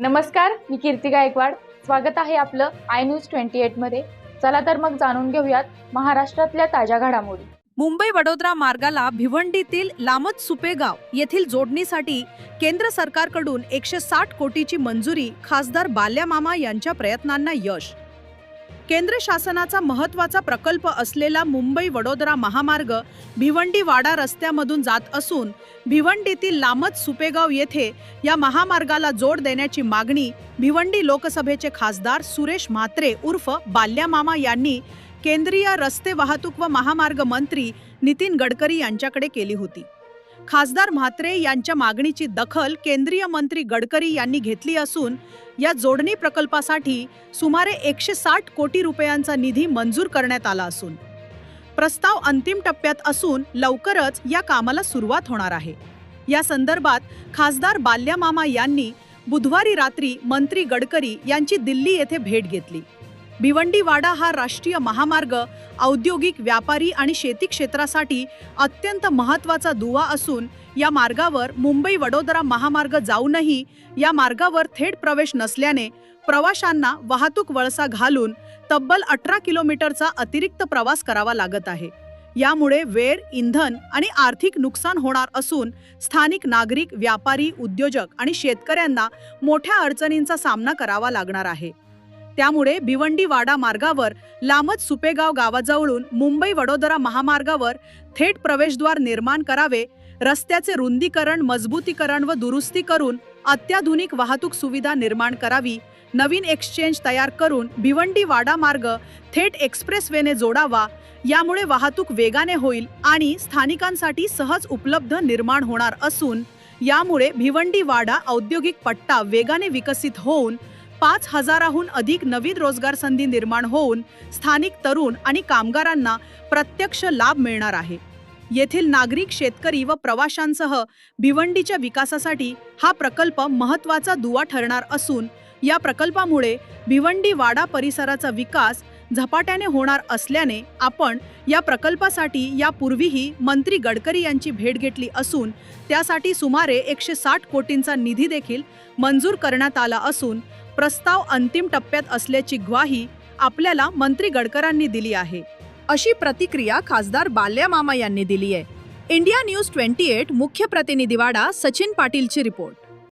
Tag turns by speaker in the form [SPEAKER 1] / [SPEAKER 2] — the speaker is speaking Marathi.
[SPEAKER 1] नमस्कार मी कीर्ती गायकवाड. स्वागत आहे आपलं आय न्यूज ट्वेंटी मध्ये. चला तर मग जाणून घेऊयात महाराष्ट्रातल्या ताज्या घडामोडी.
[SPEAKER 2] मुंबई वडोदरा मार्गाला भिवंडीतील लामत सुपेगाव येथील जोडणीसाठी केंद्र सरकारकडून एकशे साठ कोटीची मंजुरी खासदार बाल्यामामा यांच्या प्रयत्नांना यश. केंद्र शासनाचा महत्त्वाचा प्रकल्प असलेला मुंबई वडोदरा महामार्ग भिवंडी वाडा रस्त्यामधून जात असून भिवंडीतील लामत सुपेगाव येथे या महामार्गाला जोड देण्याची मागणी भिवंडी लोकसभेचे खासदार सुरेश म्हात्रे उर्फ बाल्यामामा यांनी केंद्रीय रस्ते वाहतूक व महामार्ग मंत्री नितीन गडकरी यांच्याकडे केली होती. खासदार म्हात्रे यांच्या मागणीची दखल केंद्रीय मंत्री गडकरी यांनी घेतली असून या जोडणी प्रकल्पासाठी सुमारे एकशे साठ कोटी रुपयांचा निधी मंजूर करण्यात आला असून प्रस्ताव अंतिम टप्प्यात असून लवकरच या कामाला सुरुवात होणार आहे. या संदर्भात खासदार बाल्यामामा यांनी बुधवारी रात्री मंत्री गडकरी यांची दिल्ली येथे भेट घेतली. भिवंडी वाडा हा राष्ट्रीय महामार्ग औद्योगिक व्यापारी आणि शेती क्षेत्रासाठी अत्यंत महत्त्वाचा दुवा असून या मार्गावर मुंबई वडोदरा महामार्ग जाऊनही या मार्गावर थेट प्रवेश नसल्याने प्रवाशांना वाहतूक वळसा घालून तब्बल अठरा किलोमीटरचा अतिरिक्त प्रवास करावा लागत आहे. यामुळे वेळ इंधन आणि आर्थिक नुकसान होणार असून स्थानिक नागरिक व्यापारी उद्योजक आणि शेतकऱ्यांना मोठ्या अडचणींचा सामना करावा लागणार आहे. त्यामुळे भिवंडी वाडा मार्गावर लामत सुपेगाव गावाजवळून मुंबई वडोदरा महामार्गावर थेट प्रवेशद्वार निर्माण करावे रस्त्याचे रुंदीकरण मजबूतीकरण व दुरुस्ती करून अत्याधुनिक वाहतूक सुविधा निर्माण करावी नवीन एक्सचेंज तयार करून भिवंडी वाडा मार्ग थेट एक्सप्रेसवेने जोडावा यामुळे वाहतूक वेगाने होईल आणि स्थानिकांसाठी सहज उपलब्ध निर्माण होणार असून यामुळे भिवंडी वाडा औद्योगिक पट्टा वेगाने विकसित होऊन पाच हजाराहून अधिक नवीन रोजगार संधी निर्माण होऊन स्थानिक तरुण आणि कामगारांना प्रत्यक्ष लाभ मिळणार आहे. येथील नागरिक शेतकरी व प्रवाशांसह भिवंडीच्या विकासासाठी हा प्रकल्प महत्त्वाचा दुवा ठरणार असून या प्रकल्पामुळे भिवंडी वाडा परिसराचा विकास झपाट्याने होणार असल्याने आपण या प्रकल्पासाठी यापूर्वीही मंत्री गडकरी यांची भेट घेतली असून त्यासाठी सुमारे एकशे साठ कोटींचा निधी देखील मंजूर करण्यात आला असून प्रस्ताव अंतिम टप्प्यात असल्याची ग्वाही आपल्याला मंत्री गडकरांनी दिली आहे. अशी प्रतिक्रिया खासदार बाल्यामामा यांनी दिली आहे इंडिया न्यूज ट्वेंटी एट मुख्य प्रतिनिधीवाडा सचिन पाटीलची रिपोर्ट.